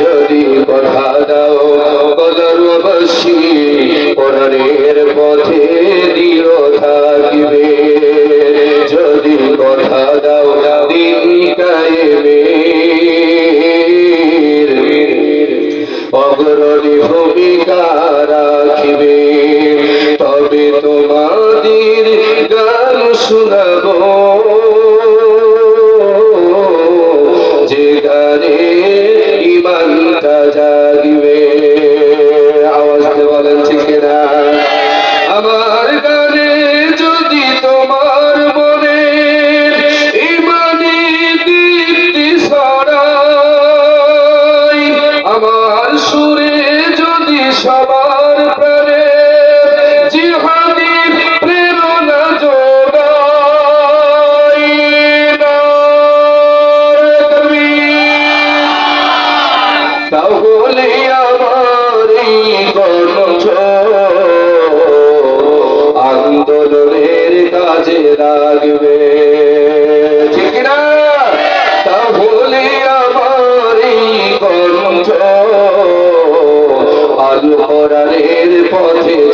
যদি কথা দাও কদরবাসী কোরআনের পথে দৃঢ় থাকবে। যদি কথা দাও দিন কায়েবে অগ্রণী ভূমিকা রাখিবে। তবে তোমাদের গান শোনাবো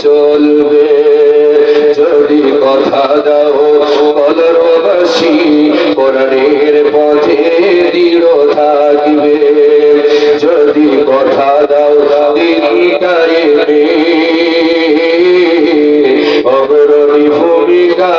চলবে। যদি কথা দাও কলরবাসী কোরআনের পথে দৃঢ় থাকবে। যদি কথা দাও দিন কায়েবে অগ্রণী ভূমিকা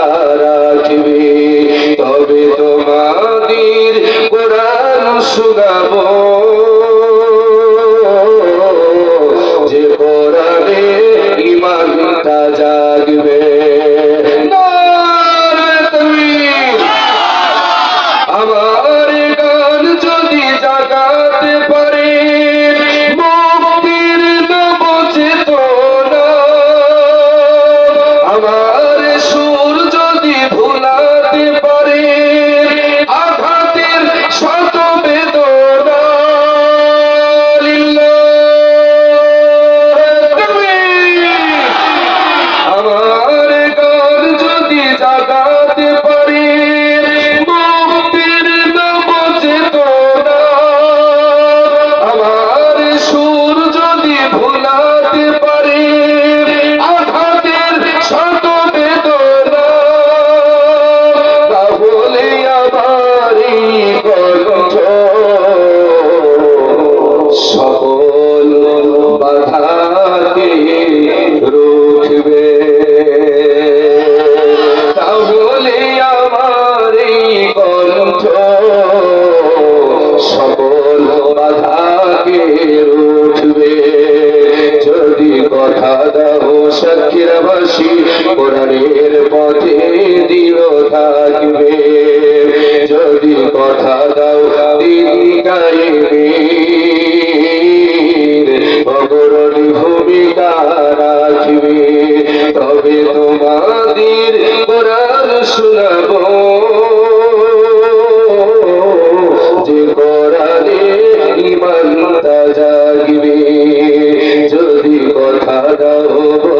কোরআনের পথে দৃঢ় থাকবে। যদি কথা দাও দিন গাইবে অগ্রণী ভূমিকা রাখবে। তবে তোমাদের কোরআন শোনাবো। যে কোরআনে ইমানটা জাগবে। যদি কথা দাও